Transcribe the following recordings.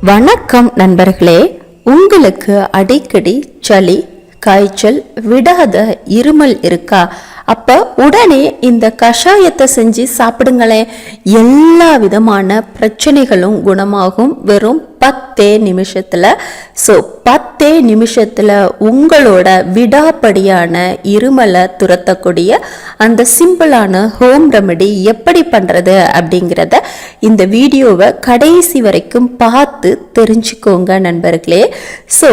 வணக்கம் நண்பர்களே. உங்களுக்கு அடிக்கடி சளி காய்ச்சல் விடாத இருமல் இருக்கா? அப்ப உடனே இந்த கஷாயத்தை செஞ்சு சாப்பிடுங்களேன். எல்லா விதமான பிரச்சனைகளும் குணமாகும். வெறும் பத்தே நிமிஷத்தில் ஸோ பத்தே நிமிஷத்தில் உங்களோட விடாப்படியான இருமலை துரத்தக்கூடிய அந்த சிம்பிளான ஹோம் ரெமெடி எப்படி பண்ணுறது அப்படிங்கிறத இந்த வீடியோவை கடைசி வரைக்கும் பார்த்து தெரிஞ்சுக்கோங்க நண்பர்களே. ஸோ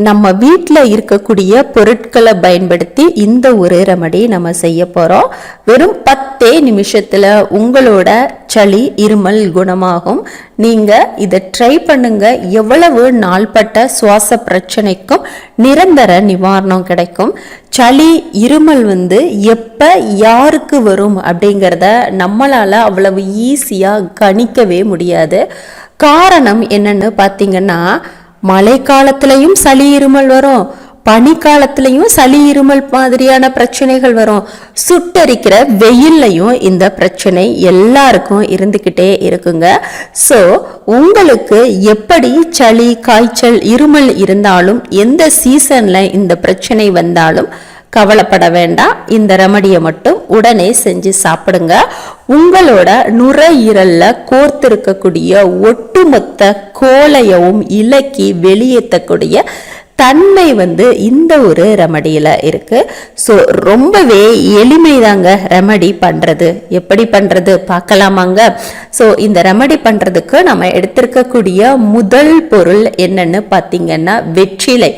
நம்ம வீட்டில் இருக்கக்கூடிய பொருட்களை பயன்படுத்தி இந்த ஒரு ரெமடி நம்ம செய்ய போகிறோம் வெறும் பத்தே நிமிஷத்தில் உங்களோட சளி இருமல் குணமாகும். நீங்கள் இதை ட்ரை பண்ணுங்க. எவ்வளவு நாள்பட்ட சுவாச பிரச்சனைக்கும் நிரந்தர நிவாரணம் கிடைக்கும். சளி இருமல் வந்து எப்போ யாருக்கு வரும் அப்படிங்கிறத நம்மளால் அவ்வளவு ஈஸியாக கணிக்கவே முடியாது. காரணம் என்னன்னு பார்த்தீங்கன்னா மழை காலத்துலயும் சளி இருமல் வரும். பனிக்காலத்துலேயும் சளி இருமல் மாதிரியான பிரச்சனைகள் வரும். சுட்டரிக்கிற வெயில்லையும் இந்த பிரச்சனை எல்லாருக்கும் இருந்துக்கிட்டே இருக்குங்க. ஸோ உங்களுக்கு எப்படி சளி காய்ச்சல் இருமல் இருந்தாலும் எந்த சீசனில் இந்த பிரச்சனை வந்தாலும் கவலைப்பட வேண்டாம். இந்த ரெமடியை மட்டும் உடனே செஞ்சு சாப்பிடுங்க. உங்களோட நுரையீரல்ல கோர்த்திருக்கக்கூடிய ஒட்டுமொத்த கோலையவும் இலக்கி வெளியேற்றக்கூடிய தன்மை வந்து இந்த ஒரு ரெமடியில் இருக்குது ஸோ ரொம்பவே எளிமைதாங்க ரெமடி பண்ணுறது எப்படி பண்ணுறது பார்க்கலாமாங்க. ஸோ இந்த ரெமடி பண்ணுறதுக்கு நம்ம எடுத்திருக்கக்கூடிய முதல் பொருள் என்னன்னு பார்த்தீங்கன்னா வெற்றிலை.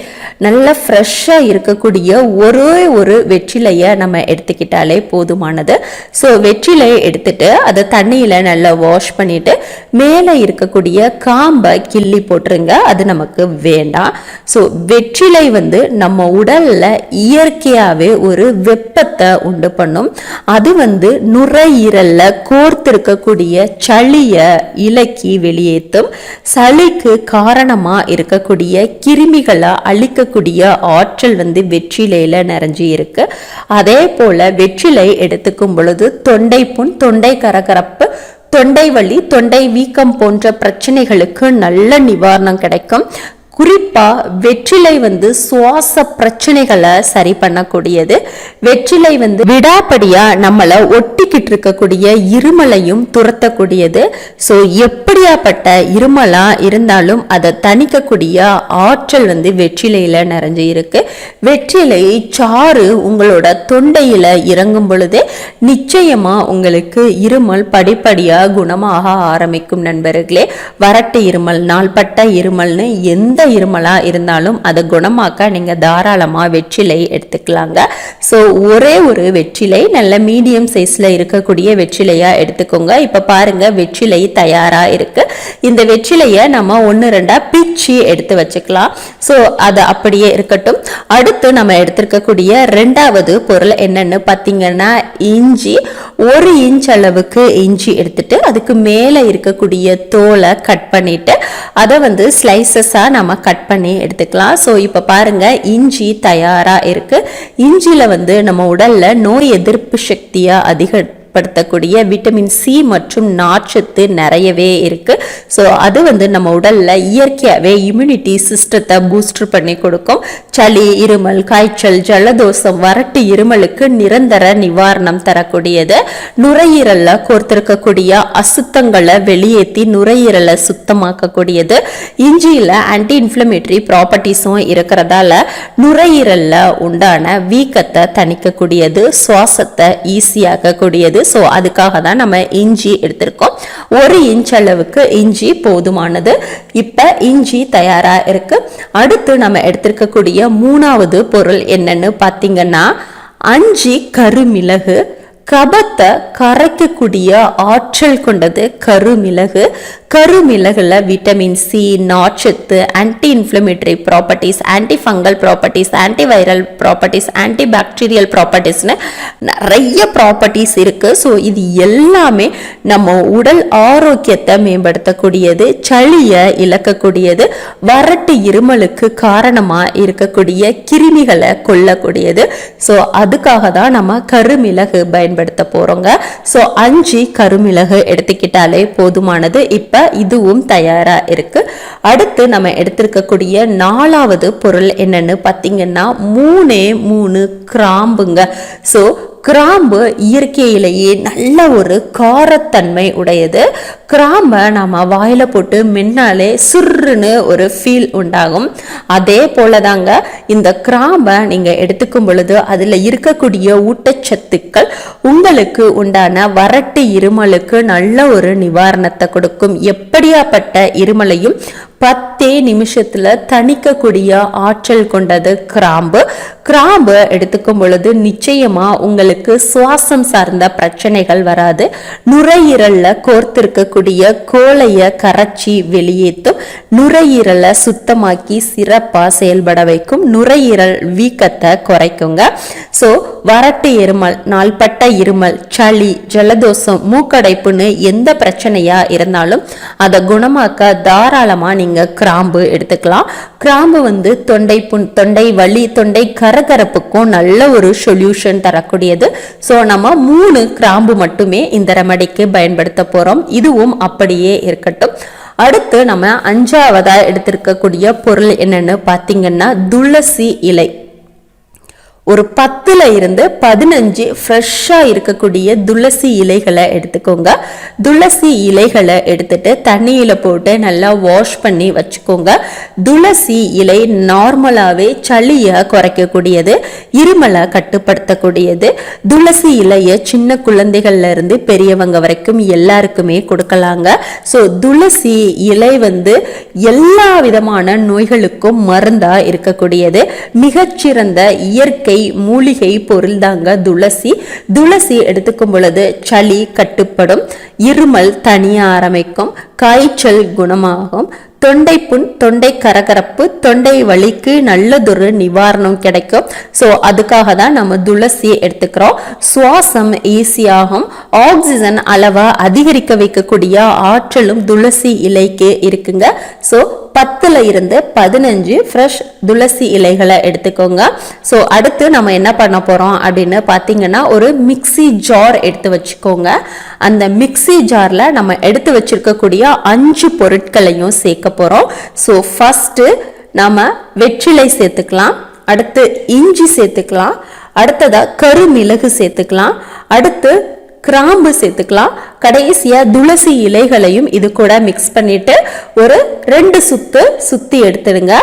நல்ல ஃப்ரெஷ்ஷாக இருக்கக்கூடிய ஒரே ஒரு வெற்றிலையை நம்ம எடுத்துக்கிட்டாலே போதுமானது. ஸோ வெற்றிலையை எடுத்துட்டு அதை தண்ணியில் நல்லா வாஷ் பண்ணிட்டு மேலே இருக்கக்கூடிய காம்பை கிள்ளி போட்டுருங்க. அது நமக்கு வேண்டாம். ஸோ வெற்றிலை வந்து நம்ம உடல்ல இயற்கையாகவே ஒரு வெப்பத்தை உண்டு பண்ணும். அது வந்து நுரையீரல்ல கோர்த்திருக்கக்கூடிய சளியை இலக்கி வெளியேற்றும் சளிக்கு காரணமா இருக்கக்கூடிய கிருமிகளை அழிக்கக்கூடிய ஆற்றல் வந்து வெற்றிலையில நிறைஞ்சு இருக்கு. அதே போல வெற்றிலை எடுத்துக்கும் பொழுது தொண்டை புண் தொண்டை கரகரப்பு தொண்டை வலி தொண்டை வீக்கம் போன்ற பிரச்சனைகளுக்கு நல்ல நிவாரணம் கிடைக்கும். குறிப்பாக வெற்றிலை வந்து சுவாச பிரச்சனைகளை சரி பண்ணக்கூடியது. வெற்றிலை வந்து விடாப்படியாக நம்மளை ஒட்டிக்கிட்டு இருக்கக்கூடிய இருமலையும் துரத்தக்கூடியது. ஸோ எப்படியாப்பட்ட இருமலாக இருந்தாலும் அதை தணிக்கக்கூடிய ஆற்றல் வந்து வெற்றிலையில் நிறைஞ்சு இருக்கு. வெற்றிலை சாறு உங்களோட தொண்டையில் இறங்கும் பொழுது நிச்சயமாக உங்களுக்கு இருமல் படிப்படியாக குணமாக ஆரம்பிக்கும் நண்பர்களே. வரட்டு இருமல் நாள்பட்ட இருமல்னு எந்த இருமலாக இருந்தாலும் அதை குணமாக்க நீங்கள் தாராளமாக வெற்றிலை எடுத்துக்கலாங்க. ஸோ ஒரே ஒரு வெற்றிலை நல்ல மீடியம் சைஸில் இருக்கக்கூடிய வெற்றிலையாக எடுத்துக்கோங்க. இப்போ பாருங்கள் வெற்றிலை தயாராக இருக்குது இந்த வெற்றிலையை நம்ம ஒன்று ரெண்டாக பிச்சு எடுத்து வச்சுக்கலாம். ஸோ அது அப்படியே இருக்கட்டும். அடுத்து நம்ம எடுத்திருக்கக்கூடிய ரெண்டாவது பொருள் என்னென்னு பார்த்தீங்கன்னா இஞ்சி. ஒரு இன்ச் அளவுக்கு இஞ்சி எடுத்துட்டு அதுக்கு மேலே இருக்கக்கூடிய தோலை கட் பண்ணிட்டு அதை வந்து ஸ்லைசஸாக நம்ம கட் பண்ணி எடுத்துக்கலாம். ஸோ இப்போ பாருங்க இஞ்சி தயாராக இருக்கு. இஞ்சியில் வந்து நம்ம உடல்ல நோய் எதிர்ப்பு சக்தியாக அதிக படுத்தக்கூடிய விட்டமின் சி மற்றும் நார்ச்சத்து நிறையவே இருக்குது ஸோ அது வந்து நம்ம உடலில் இயற்கையாகவே இம்யூனிட்டி சிஸ்டத்தை பூஸ்டர் பண்ணி கொடுக்கும். சளி இருமல் காய்ச்சல் ஜலதோஷம் வறட்டு இருமலுக்கு நிரந்தர நிவாரணம் தரக்கூடியது. நுரையீரலில் கோர்த்திருக்கக்கூடிய அசுத்தங்களை வெளியேற்றி நுரையீரலை சுத்தமாக்கக்கூடியது. இஞ்சியில் ஆன்டி இன்ஃப்ளமேட்டரி ப்ராப்பர்ட்டிஸும் இருக்கிறதால நுரையீரலில் உண்டான வீக்கத்தை தணிக்கக்கூடியது சுவாசத்தை ஈஸியாக்கக்கூடியது ஸோ அதுக்காக தான் நம்ம இஞ்சி எடுத்திருக்கோம். ஒரு இன்ச் அளவுக்கு இஞ்சி போதுமானது. இப்போ இஞ்சி தயாராக இருக்கு. அடுத்து நம்ம எடுத்திருக்கக்கூடிய மூணாவது பொருள் என்னன்னு பார்த்தீங்கன்னா அஞ்சு கருமிளகு. கபத்தை கரைக்கக்கூடிய ஆற்றல் கொண்டது கருமிளகு. கருமிளகுல விட்டமின் சி நார்ச்சத்து anti inflammatory properties anti fungal properties anti viral properties anti bacterial ப்ராப்பர்ட்டிஸ்னு நிறைய ப்ராப்பர்ட்டிஸ் இருக்குது ஸோ இது எல்லாமே நம்ம உடல் ஆரோக்கியத்தை மேம்படுத்தக்கூடியது சளியை இழக்கக்கூடியது வறட்டு இருமலுக்கு காரணமாக இருக்கக்கூடிய கிருமிகளை கொல்லக்கூடியது. ஸோ அதுக்காக தான் நம்ம கருமிளகு பயன் பயன்படுத்த போறோங்க. ஸோ அஞ்சு கருமிளகு எடுத்துக்கிட்டாலே போதுமானது. இப்ப இதுவும் தயாரா இருக்கு. அடுத்து நம்ம எடுத்திருக்கக்கூடிய நாலாவது பொருள் என்னன்னு பார்த்தீங்கன்னா மூணே மூணு கிராம்புங்க. ஸோ கிராம்பு இயற்கையிலேயே நல்ல ஒரு காரத்தன்மை உடையது. கிராம்பை நம்ம வாயில் போட்டு மின்னாலே சுருன்னு ஒரு ஃபீல் உண்டாகும். அதே போல தாங்க இந்த கிராம்பை நீங்கள் எடுத்துக்கும் பொழுது அதில் இருக்கக்கூடிய ஊட்டச்சத்துக்கள் உங்களுக்கு உண்டான வறட்டு இருமலுக்கு நல்ல ஒரு நிவாரணத்தை கொடுக்கும். எப்படியாப்பட்ட இருமலையும் பத்தே நிமிஷத்தில் தணிக்கக்கூடிய ஆற்றல் கொண்டது கிராம்பு. கிராம்பு எடுத்துக்கும் பொழுது நிச்சயமாக உங்களுக்கு சுவாசம் சார்ந்த பிரச்சனைகள் வராது. நுரையீரலில் கோர்த்திருக்கக்கூடிய கோலையை கரைச்சி வெளியேற்றும் நுரையீரலை சுத்தமாக்கி சிறப்பாக செயல்பட வைக்கும். நுரையீரல் வீக்கத்தை குறைக்குங்க. ஸோ வறட்டு இருமல் நாள்பட்ட இருமல் சளி ஜலதோஷம் மூக்கடைப்புன்னு எந்த பிரச்சனையாக இருந்தாலும் அதை குணமாக்க தாராளமாக நீங்கள் நீங்கள் கிராம்பு எடுத்துக்கலாம். கிராம்பு வந்து தொண்டை புண் தொண்டை வலி தொண்டை கரகரப்புக்கும் நல்ல ஒரு சொல்யூஷன் தரக்கூடியது. ஸோ நம்ம மூணு கிராம்பு மட்டுமே இந்த ரெமடிக்கு பயன்படுத்த போறோம். இதுவும் அப்படியே இருக்கட்டும். அடுத்து நம்ம அஞ்சாவதா எடுத்திருக்கக்கூடிய பொருள் என்னன்னு பார்த்தீங்கன்னா துளசி இலை. ஒரு பத்துல இருந்து பதினஞ்சு ஃப்ரெஷ்ஷாக இருக்கக்கூடிய துளசி இலைகளை எடுத்துக்கோங்க. துளசி இலைகளை எடுத்துட்டு தண்ணியில் போட்டு நல்லா வாஷ் பண்ணி வச்சுக்கோங்க. துளசி இலை நார்மலாகவே சளியை குறைக்கக்கூடியது இருமலை கட்டுப்படுத்தக்கூடியது. துளசி இலையை சின்ன குழந்தைகள்ல இருந்து பெரியவங்க வரைக்கும் எல்லாருக்குமே கொடுக்கலாங்க. ஸோ துளசி இலை வந்து எல்லா விதமான நோய்களுக்கும் மருந்தாக இருக்கக்கூடியது. மிகச்சிறந்த இயற்கை இயற்கை மூலிகை பொருள் தாங்க துளசி. துளசி எடுத்துக்கும் பொழுது சளி கட்டுப்படும் இருமல் தனிய ஆரம்பிக்கும் காய்ச்சல் குணமாகும். தொண்டை புண் தொண்டை கரகரப்பு தொண்டை வலிக்கு நல்லதொரு நிவாரணம் கிடைக்கும். ஸோ அதுக்காக தான் நம்ம துளசி எடுத்துக்கிறோம். சுவாசம் ஈஸியாகும். ஆக்சிஜன் அளவை அதிகரிக்க வைக்கக்கூடிய ஆற்றலும் துளசி இலைக்கு இருக்குங்க. ஸோ பத்துல இருந்து பதினஞ்சு ஃப்ரெஷ் துளசி இலைகளை எடுத்துக்கோங்க. ஸோ அடுத்து நம்ம என்ன பண்ண போகிறோம் அப்படின்னு பார்த்தீங்கன்னா ஒரு மிக்சி ஜார் எடுத்து வச்சுக்கோங்க. அந்த மிக்சி ஜாரில் நம்ம எடுத்து வச்சிருக்கக்கூடிய அஞ்சு பொருட்களையும் சேர்க்க போகிறோம் ஸோ ஃபஸ்ட்டு நம்ம வெற்றிலை சேர்த்துக்கலாம். அடுத்து இஞ்சி சேர்த்துக்கலாம். அடுத்ததாக கருமிளகு சேர்த்துக்கலாம். அடுத்து கிராம்பு சேர்த்துக்கலாம். கடைசியாக துளசி இலைகளையும் இது கூட மிக்ஸ் பண்ணிட்டு ஒரு ரெண்டு சுத்து சுத்தி எடுத்துடுங்க.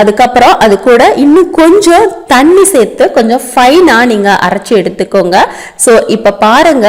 அதுக்கப்புறம் அது கூட இன்னும் கொஞ்சம் தண்ணி சேர்த்து கொஞ்சம் ஃபைனாக நீங்கள் அரைச்சி எடுத்துக்கோங்க. ஸோ இப்போ பாருங்க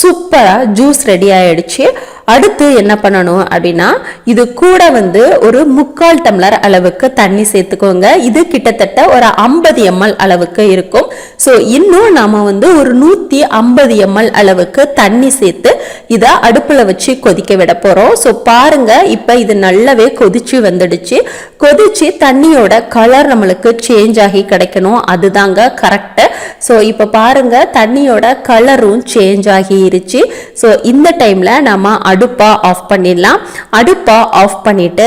சூப்பராக ஜூஸ் ரெடி ஆயிடுச்சு. அடுத்து என்ன பண்ணணும் அப்படின்னா இது கூட வந்து ஒரு முக்கால் டம்ளர் அளவுக்கு தண்ணி சேர்த்துக்கோங்க. இது கிட்டத்தட்ட ஒரு ஐம்பது எம்எல் அளவுக்கு இருக்கும். ஸோ இன்னும் நாம் வந்து ஒரு நூற்றி ஐம்பது எம்எல் அளவுக்கு தண்ணி சேர்த்து இதை அடுப்பில் வச்சு கொதிக்க விட போகிறோம் ஸோ பாருங்க இப்போ இது நல்லாவே கொதிச்சு வந்துடுச்சு. கொதிச்சு தண்ணியோட கலர் நம்மளுக்கு சேஞ்ச் ஆகி கிடைக்கணும். அதுதாங்க கரெக்டு ஸோ இப்போ பாருங்க தண்ணியோட கலரும் சேஞ்ச் ஆகிருச்சு. ஸோ இந்த டைமில் நம்ம அடுப்பா ஆஃப் பண்ணிடலாம். அடுப்பா ஆஃப் பண்ணிட்டு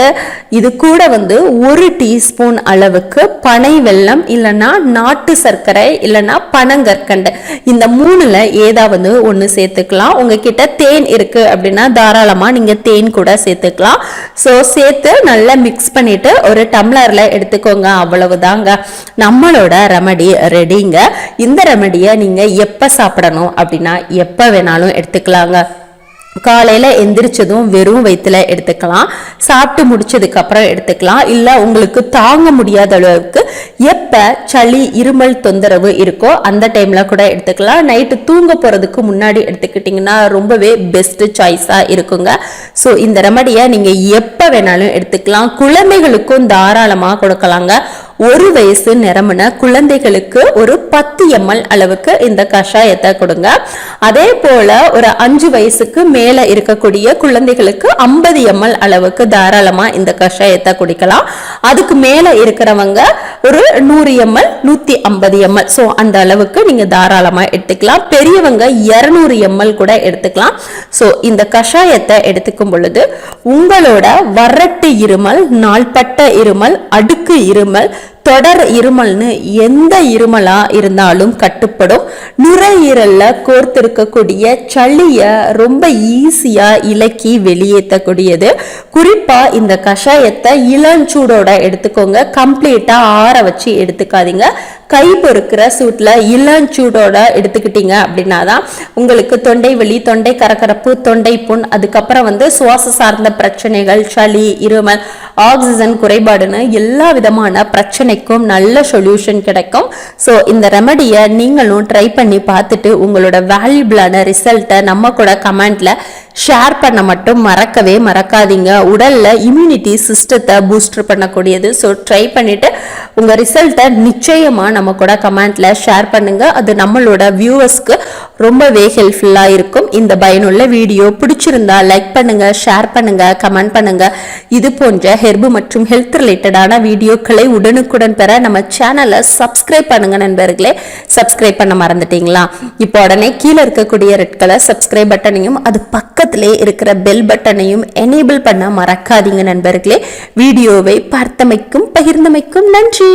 இது கூட வந்து ஒரு டீஸ்பூன் அளவுக்கு பனை வெல்லம் இல்லைன்னா நாட்டு சர்க்கரை இல்லைன்னா பனங்கற்கண்டு. இந்த மூணுல ஏதாவது ஒன்று சேர்த்துக்கலாம். உங்ககிட்ட தேன் இருக்கு அப்படின்னா தாராளமாக நீங்கள் தேன் கூட சேர்த்துக்கலாம். ஸோ சேர்த்து நல்லா மிக்ஸ் பண்ணிட்டு ஒரு டம்ளரில் எடுத்துக்கோங்க. அவ்வளவுதாங்க. நம்மளோட ரெமடி ரெடிங்க இந்த ரெமடியை நீங்கள் எப்போ சாப்பிடணும் அப்படின்னா எப்போ வேணாலும் எடுத்துக்கலாங்க. காலையில் எந்திரிச்சதும் வெறும் வயிற்றுல எடுத்துக்கலாம். சாப்பிட்டு முடிச்சதுக்கப்புறம் எடுத்துக்கலாம். இல்லை உங்களுக்கு தாங்க முடியாத அளவுக்கு எப்போ சளி இருமல் தொந்தரவு இருக்கோ அந்த டைமில் கூட எடுத்துக்கலாம். நைட்டு தூங்க போகிறதுக்கு முன்னாடி எடுத்துக்கிட்டிங்கன்னா ரொம்பவே பெஸ்ட்டு சாய்ஸாக இருக்குங்க. ஸோ இந்த ரெமடியை நீங்கள் எப்போ வேணாலும் எடுத்துக்கலாம். குழந்தைகளுக்கும் தாராளமாக கொடுக்கலாங்க. ஒரு வயசு நிரம்பின குழந்தைகளுக்கு ஒரு பத்து எம்எல் அளவுக்கு இந்த கஷாயத்தை கொடுங்க. அதே போல ஒரு அஞ்சு வயசுக்கு மேல இருக்கக்கூடிய குழந்தைகளுக்கு ஐம்பது எம்எல் அளவுக்கு தாராளமா இந்த கஷாயத்தை குடிக்கலாம். அதுக்கு மேல இருக்கிறவங்க ஒரு நூறு எம்எல் நூத்தி ஐம்பது எம்எல். ஸோ அந்த அளவுக்கு நீங்க தாராளமா எடுத்துக்கலாம். பெரியவங்க இருநூறு எம்எல் கூட எடுத்துக்கலாம். ஸோ இந்த கஷாயத்தை எடுத்துக்கும் பொழுது உங்களோட வறட்டு இருமல் நாள்பட்ட இருமல் அடுக்கு இருமல் தொடர் இருமல்னு எந்த இருமலா இருந்தாலும் கட்டுப்படும். நுரையீரல்ல கோர்த்திருக்கக்கூடிய சளிய ரொம்ப ஈஸியா இலக்கி வெளியேற்றக்கூடியது. குறிப்பா இந்த கஷாயத்தை இளஞ்சூடோட எடுத்துக்கோங்க. கம்ப்ளீட்டா ஆற வச்சு எடுத்துக்காதீங்க. கை பொறுக்கிற சூட்ல இளஞ்சூடோட எடுத்துக்கிட்டீங்க அப்படின்னா தான் உங்களுக்கு தொண்டை வலி தொண்டை கரகரப்பு தொண்டை புண் அதுக்கப்புறம் வந்து சுவாச சார்ந்த பிரச்சனைகள் சளி இருமல் ஆக்சிஜன் குறைபாடுன்னு எல்லா விதமான பிரச்சனைக்கும் நல்ல சொல்யூஷன் கிடைக்கும். ஸோ இந்த ரெமடியை நீங்களும் ட்ரை பண்ணி பார்த்துட்டு உங்களோட வேல்யூபிளான ரிசல்ட்டை நம்ம கூட கமெண்ட்டில் ஷேர் பண்ண மட்டும் மறக்கவே மறக்காதீங்க. உடலில் இம்யூனிட்டி சிஸ்டத்தை பூஸ்டர் பண்ணக்கூடியது. ஸோ ட்ரை பண்ணிவிட்டு உங்கள் ரிசல்ட்டை நிச்சயமாக நம்ம கூட கமெண்ட்டில் ஷேர் பண்ணுங்கள் அது நம்மளோட வியூவர்ஸ்க்கு ரொம்பவே ஹெல்ப்ஃபுல்லாக இருக்கும். இந்த பயனுள்ள வீடியோ பிடிச்சிருந்தா லைக் பண்ணுங்கள் ஷேர் பண்ணுங்கள் கமெண்ட் பண்ணுங்கள் இது போன்ற ஹெர்பு மற்றும் ஹெல்த் ரிலேட்டடான வீடியோக்களை உடனுக்குடன் பெற நம்ம சேனலை சப்ஸ்கிரைப் பண்ணுங்க நண்பர்களே. சப்ஸ்கிரைப் பண்ண மறந்துட்டீங்களா? இப்போ உடனே கீழே இருக்கக்கூடிய ரெட் கலர் சப்ஸ்கிரைப் பட்டனையும் அது பக்கத்திலே இருக்கிற பெல் பட்டனையும் எனேபிள் பண்ண மறக்காதீங்க நண்பர்களே. வீடியோவை பார்த்தமைக்கும் பகிர்ந்தமைக்கும் நன்றி.